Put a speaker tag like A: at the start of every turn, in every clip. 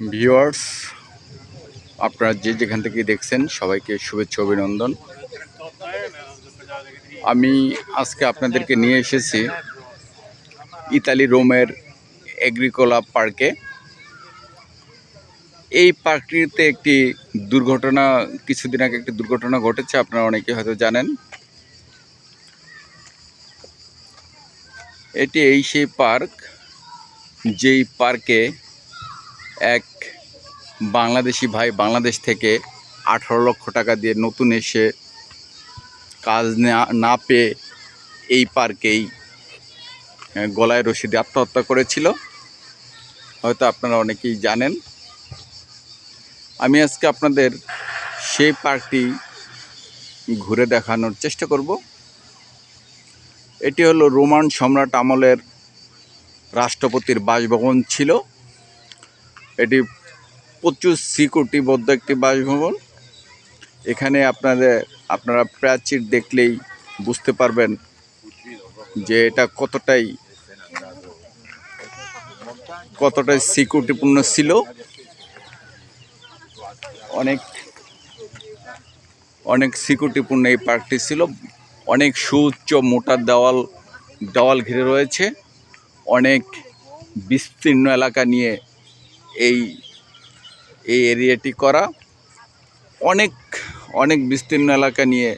A: Viewers, আপনারা যে যেখান থেকে দেখছেন, সবাইকে শুভেচ্ছা, অভিনন্দন। আমি আজকে আপনাদেরকে নিয়ে এসেছি ইতালি রোমের এগ্রিকোলা পার্কে। এই পার্কটিতে একটি দুর্ঘটনা, কিছুদিন আগে একটি দুর্ঘটনা ঘটেছে, আপনারা অনেকে হয়তো জানেন। এটি এই সেই পার্ক, যেই পার্কে এক বাংলাদেশি ভাই বাংলাদেশ থেকে আঠারো লক্ষ টাকা দিয়ে নতুন এসে কাজ না- পেয়ে এই পার্কেই গলায় রশি দিয়ে আত্মহত্যা করেছিল। হয়তো আপনারা অনেকেই জানেন। আমি আজকে আপনাদের সেই পার্কটি ঘুরে দেখানোর চেষ্টা করব। এটি হলো রোমান সম্রাট আমলের রাষ্ট্রপতির বাসভবন ছিল। এটি প্রচুর সিকিউরিটিবদ্ধ একটি বাসভবন। এখানে আপনাদের, আপনারা প্রাচীর দেখলেই বুঝতে পারবেন যে এটা কতটাই কতটাই সিকিউরিটিপূর্ণ ছিল। অনেক অনেক সিকিউরিটিপূর্ণ এই পার্কটি ছিল। অনেক সুউচ্চ মোটা দেওয়াল দেওয়াল ঘিরে রয়েছে। অনেক বিস্তীর্ণ এলাকা নিয়ে এই এই এরিয়াটি করা। অনেক অনেক বিস্তীর্ণ এলাকা নিয়ে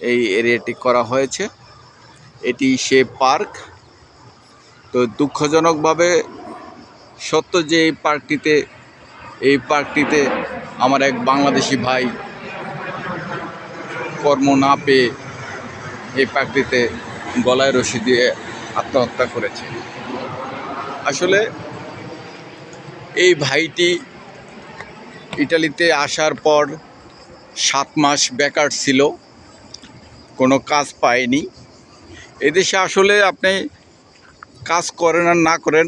A: এই এরিয়াটি করা হয়েছে। এটি সে পার্ক। তো দুঃখজনকভাবে সত্য যে এই পার্কটিতে এই পার্কটিতে আমার এক বাংলাদেশি ভাই কর্ম না পেয়ে এই পার্কটিতে গলায় রশি দিয়ে আত্মহত্যা করেছে। আসলে এই ভাইটি ইটালিতে আসার পর সাত মাস বেকার ছিল, কোনো কাজ পায়নি। এদেশে আসলে আপনি কাজ করেন আর না করেন,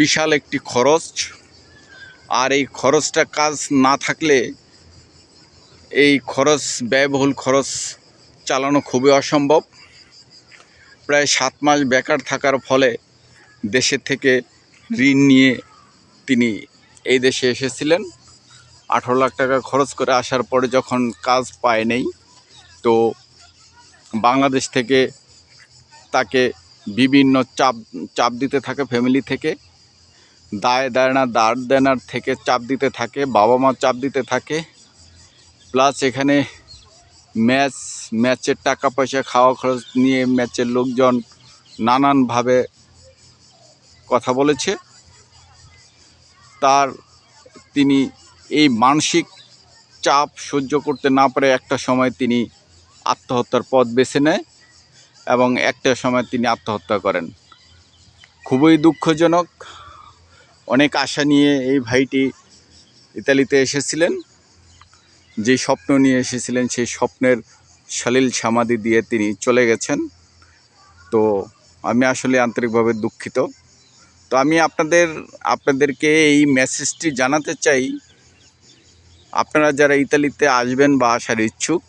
A: বিশাল একটি খরচ। আর এই খরচটা কাজ না থাকলে এই খরচ, ব্যয়বহুল খরচ চালানো খুবই অসম্ভব। প্রায় সাত মাস বেকার থাকার ফলে দেশের থেকে ঋণ নিয়ে তিনি এই দেশে এসেছিলেন। আঠারো লাখ টাকা খরচ করে আসার পরে যখন কাজ পায় নেই, তো বাংলাদেশ থেকে তাকে বিভিন্ন চাপ চাপ দিতে থাকে ফ্যামিলি থেকে। দায় দেনা দাঁড় দেনার থেকে চাপ দিতে থাকে বাবা মা চাপ দিতে থাকে। প্লাস এখানে ম্যাচ ম্যাচের টাকা পয়সা, খাওয়া খরচ নিয়ে ম্যাচের লোকজন নানানভাবে কথা বলেছে। তার তিনি এই মানসিক চাপ সহ্য করতে না পারে, একটা সময় তিনি আত্মহত্যার পথ বেছে নেয় এবং একটা সময় তিনি আত্মহত্যা করেন। খুবই দুঃখজনক, অনেক আশা নিয়ে এই ভাইটি ইতালিতে এসেছিলেন। যে স্বপ্ন নিয়ে এসেছিলেন, সেই স্বপ্নের সালিল সমাধি দিয়ে তিনি চলে গেছেন। তো আমি আসলে আন্তরিকভাবে দুঃখিত। তো আমি আপনাদের, আপনাদেরকে এই মেসেজটি জানাতে চাই। আপনারা যারা ইতালিতে আসবেন বা আসার ইচ্ছুক,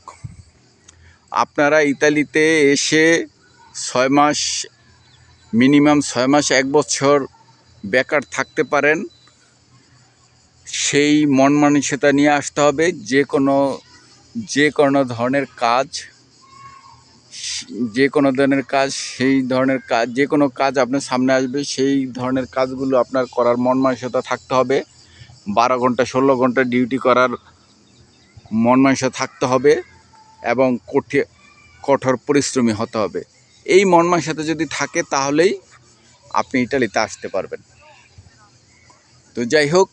A: আপনারা ইতালিতে এসে ছয় মাস মিনিমাম ছয় মাস, এক বছর বেকার থাকতে পারেন। সেই মন মানসিকতা নিয়ে আসতে হবে, যে কোনো যে কোনো ধরনের কাজ যে কোনো ধরনের কাজ, সেই ধরনের কাজ যে কোনো কাজ আপনার সামনে আসবে, সেই ধরনের কাজগুলো আপনার করার মন মানসিকতা থাকতে হবে। বারো ঘণ্টা, ষোলো ঘণ্টা ডিউটি করার মন মানসিকতা থাকতে হবে এবং কঠি, কঠোর পরিশ্রমী হতে হবে। এই মন মানসিকতা যদি থাকে তাহলেই আপনি ইটালিতে আসতে পারবেন। তো যাই হোক,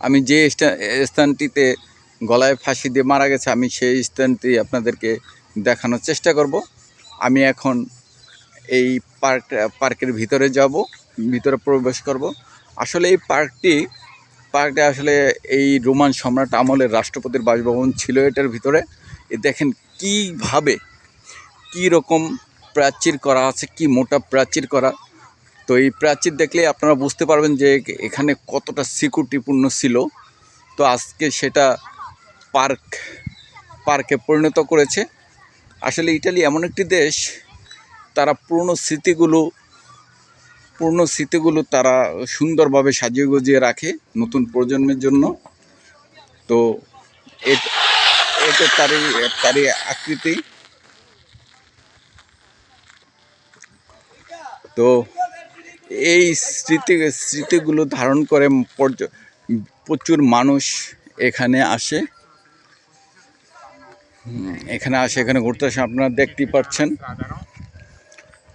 A: আমি যে স্থানটিতে গলায় ফাঁসি দিয়ে মারা গেছে, আমি সেই স্থানটি আপনাদেরকে দেখানোর চেষ্টা করব। আমি এখন এই পার্ক, পার্কের ভিতরে যাব, ভিতরে প্রবেশ করব। আসলে এই পার্কটি, পার্কটা আসলে এই রোমান সম্রাট আমলের রাষ্ট্রপতির বাসভবন ছিল এটার ভিতরে। দেখেন কীভাবে কী রকম প্রাচীর করা আছে, কি মোটা প্রাচীর করা। তো এই প্রাচীর দেখলে আপনারা বুঝতে পারবেন যে এখানে কতটা সিকিউরিটিপূর্ণ ছিল। তো আজকে সেটা পার্ক, পার্কে পরিণত করেছে। আসলে ইটালি এমন একটি দেশ, তারা পুরনো স্মৃতিগুলো পুরনো স্মৃতিগুলো তারা সুন্দরভাবে সাজিয়ে গুজিয়ে রাখে নতুন প্রজন্মের জন্য। তো এটা তারই তারই আকৃতি। তো এই স্মৃতি, স্মৃতিগুলো ধারণ করে প্রচুর মানুষ এখানে আসে। এখানে আসে, এখানে ঘুরতে আসে, আপনারা দেখতেই পাচ্ছেন।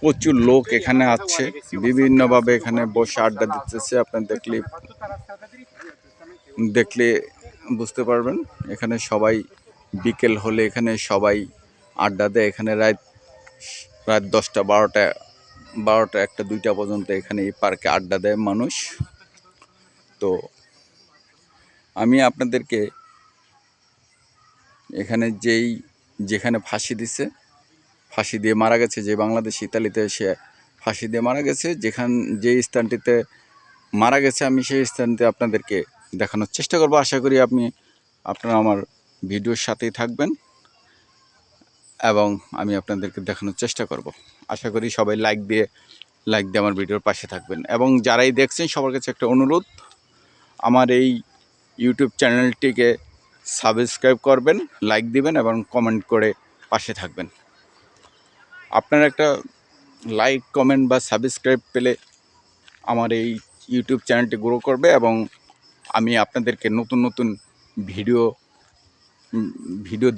A: প্রচুর লোক এখানে আছে, বিভিন্নভাবে এখানে বসে আড্ডা দিতেছে, আপনার দেখলে দেখলে বুঝতে পারবেন, এখানে সবাই বিকেল হলে এখানে সবাই আড্ডা দেয়, এখানে রাত রাত দশটা, বারোটা বারোটা একটা, দুইটা পর্যন্ত এখানে এই পার্কে আড্ডা দেয় মানুষ। তো আমি আপনাদেরকে এখানে যেই, যেখানে ফাঁসি দিছে, ফাঁসি দিয়ে মারা গেছে যে বাংলাদেশ, ইতালিতে সে ফাঁসি দিয়ে মারা গেছে, যেখান, যে স্থানটিতে মারা গেছে, আমি সেই স্থানটি আপনাদেরকে দেখানোর চেষ্টা করব। আশা করি আপনি, আপনারা আমার ভিডিওর সাথেই থাকবেন এবং আমি আপনাদেরকে দেখানোর চেষ্টা করব। আশা করি সবাই লাইক দিয়ে লাইক দিয়ে আমার ভিডিওর পাশে থাকবেন। এবং যারাই দেখছেন, সবার কাছে একটা অনুরোধ, আমার এই ইউটিউব চ্যানেলটিকে সাবস্ক্রাইব করবেন, লাইক দিবেন এবং কমেন্ট করে পাশে থাকবেন। আপনার একটা লাইক, কমেন্ট বা সাবস্ক্রাইব পেলে আমার এই ইউটিউব চ্যানেলটি গ্রো করবে এবং আমি আপনাদেরকে নতুন নতুন ভিডিও ভিডিও